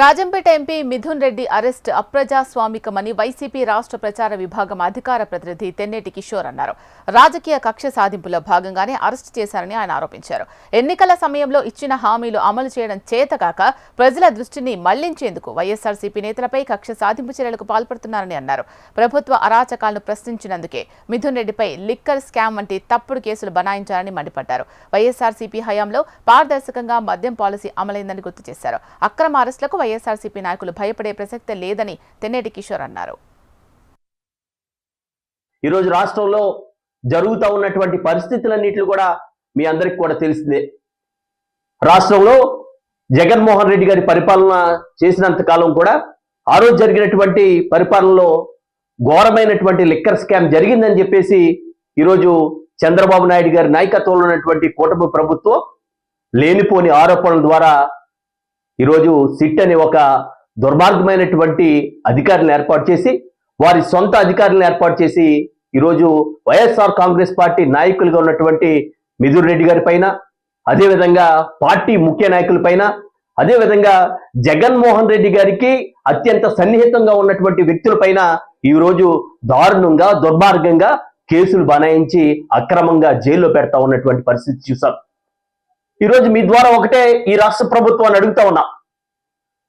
Rajampet MP Mithun Reddy arrest అప్రజాస్వామికమని YCP రాష్ట్ర ప్రచార విభాగం అధికార ప్రతినిధి తెన్నేటి కిషోర్ అన్నారు. రాజకీయ కక్ష సాధింపులో భాగంగానే అరెస్ట్ చేశారని ఆయన ఆరోపించారు. ఎన్నికల సమయంలో ఇచ్చిన హామీలు అమలు చేయడం చేతకాక ప్రజల దృష్టిని మళ్ళించేందుకు వైఎస్ఆర్సీపీ నేతలపై కక్ష సాధింపు చర్యలకు పాల్పడుతున్నారని అన్నారు. ప్రభుత్వ అరాచకాలను ప్రశ్నించినందుకే మిథున్ రెడ్డిపై లిక్కర్ స్కామ్ వంటి తప్పుడు కేసులు బనాయించారని మండిపడ్డారు. వైఎస్ఆర్సీపీ హయాంలో పారదర్శకంగా మద్యం పాలసీ అమలైందని గుర్తు చేశారు. అక్రమ అరెస్టులకు వైఎస్ఆర్సీపీ నాయకులు భయపడే ప్రసక్తే లేదని తెన్నేటి కిషోర్ అన్నారు. ఈరోజు రాష్ట్రంలో జరుగుతూ ఉన్నటువంటి పరిస్థితులన్నింటిలో కూడా మీ అందరికి కూడా తెలిసిందే. రాష్ట్రంలో జగన్మోహన్ రెడ్డి గారి పరిపాలన చేసినంత కాలం కూడా ఆ రోజు జరిగినటువంటి పరిపాలనలో ఘోరమైనటువంటి లిక్కర్ స్కామ్ జరిగిందని చెప్పేసి ఈరోజు చంద్రబాబు నాయుడు గారి నాయకత్వంలో ఉన్నటువంటి కూటమి ప్రభుత్వం లేనిపోని ఆరోపణల ద్వారా ఈరోజు సిట్ అనే ఒక దుర్మార్గమైనటువంటి అధికారులను ఏర్పాటు చేసి వారి సొంత అధికారులను ఏర్పాటు చేసి ఈరోజు వైఎస్ఆర్ కాంగ్రెస్ పార్టీ నాయకులుగా ఉన్నటువంటి మిథున్ రెడ్డి గారి పైన అదేవిధంగా పార్టీ ముఖ్య నాయకుల పైన అదేవిధంగా జగన్మోహన్ రెడ్డి గారికి అత్యంత సన్నిహితంగా ఉన్నటువంటి వ్యక్తుల పైన ఈరోజు దారుణంగా దుర్మార్గంగా కేసులు బనాయించి అక్రమంగా జైల్లో పెడతా ఉన్నటువంటి పరిస్థితి చూసాం. ఈరోజు మీ ద్వారా ఒకటే ఈ రాష్ట్ర ప్రభుత్వాన్ని అడుగుతా ఉన్నా.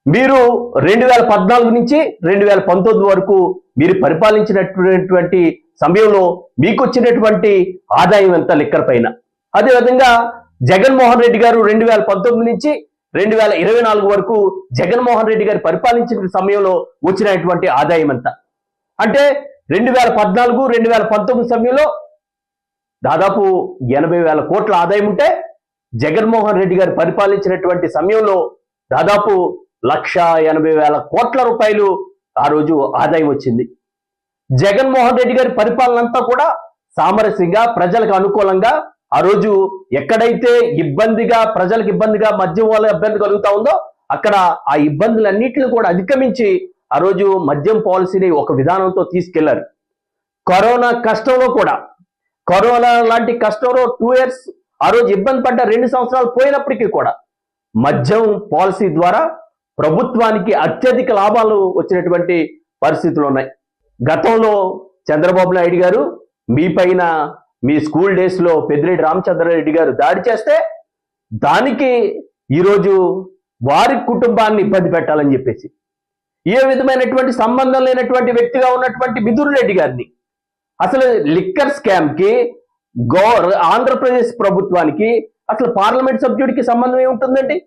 మీరు రెండు వేల పద్నాలుగు నుంచి రెండు వేల పంతొమ్మిది వరకు మీరు పరిపాలించినటువంటి సమయంలో మీకు వచ్చినటువంటి ఆదాయం ఎంత లిక్కర్ పైన అదేవిధంగా జగన్మోహన్ రెడ్డి గారు రెండు వేల పంతొమ్మిది నుంచి రెండు వేల ఇరవై నాలుగు వరకు జగన్మోహన్ రెడ్డి గారు పరిపాలించిన సమయంలో వచ్చినటువంటి ఆదాయం ఎంత? అంటే రెండు వేల పద్నాలుగు రెండు వేల పంతొమ్మిది సమయంలో దాదాపు ఎనభై వేల కోట్ల ఆదాయం ఉంటే జగన్మోహన్ రెడ్డి గారు పరిపాలించినటువంటి సమయంలో దాదాపు లక్ష ఎనభై వేల కోట్ల రూపాయలు ఆ రోజు ఆదాయం వచ్చింది. జగన్మోహన్ రెడ్డి గారి పరిపాలన అంతా కూడా సామరస్యంగా ప్రజలకు అనుకూలంగా ఆ రోజు ఎక్కడైతే ఇబ్బందిగా ప్రజలకు ఇబ్బందిగా మద్యం వల్ల ఇబ్బంది కలుగుతా ఉందో అక్కడ ఆ ఇబ్బందులన్నింటిని కూడా అధిగమించి ఆ రోజు మద్యం పాలసీని ఒక విధానంతో తీసుకెళ్ళారు. కరోనా కష్టంలో కూడా కరోనా లాంటి కష్టంలో టూ ఇయర్స్ ఆ రోజు ఇబ్బంది పడ్డ రెండు సంవత్సరాలు పోయినప్పటికీ కూడా మద్యం పాలసీ ద్వారా ప్రభుత్వానికి అత్యధిక లాభాలు వచ్చినటువంటి పరిస్థితులు ఉన్నాయి. గతంలో చంద్రబాబు నాయుడు గారు మీ పైన మీ స్కూల్ డేస్లో పెద్దిరెడ్డి రామచంద్రారెడ్డి గారు దాడి చేస్తే దానికి ఈరోజు వారి కుటుంబాన్ని ఇబ్బంది పెట్టాలని చెప్పేసి ఏ విధమైనటువంటి సంబంధం లేనటువంటి వ్యక్తిగా ఉన్నటువంటి మిథున్ రెడ్డి గారిని అసలు లిక్కర్ స్కామ్కి గో ఆంధ్రప్రదేశ్ ప్రభుత్వానికి అసలు పార్లమెంట్ సభ్యుడికి సంబంధం ఏముంటుందండి?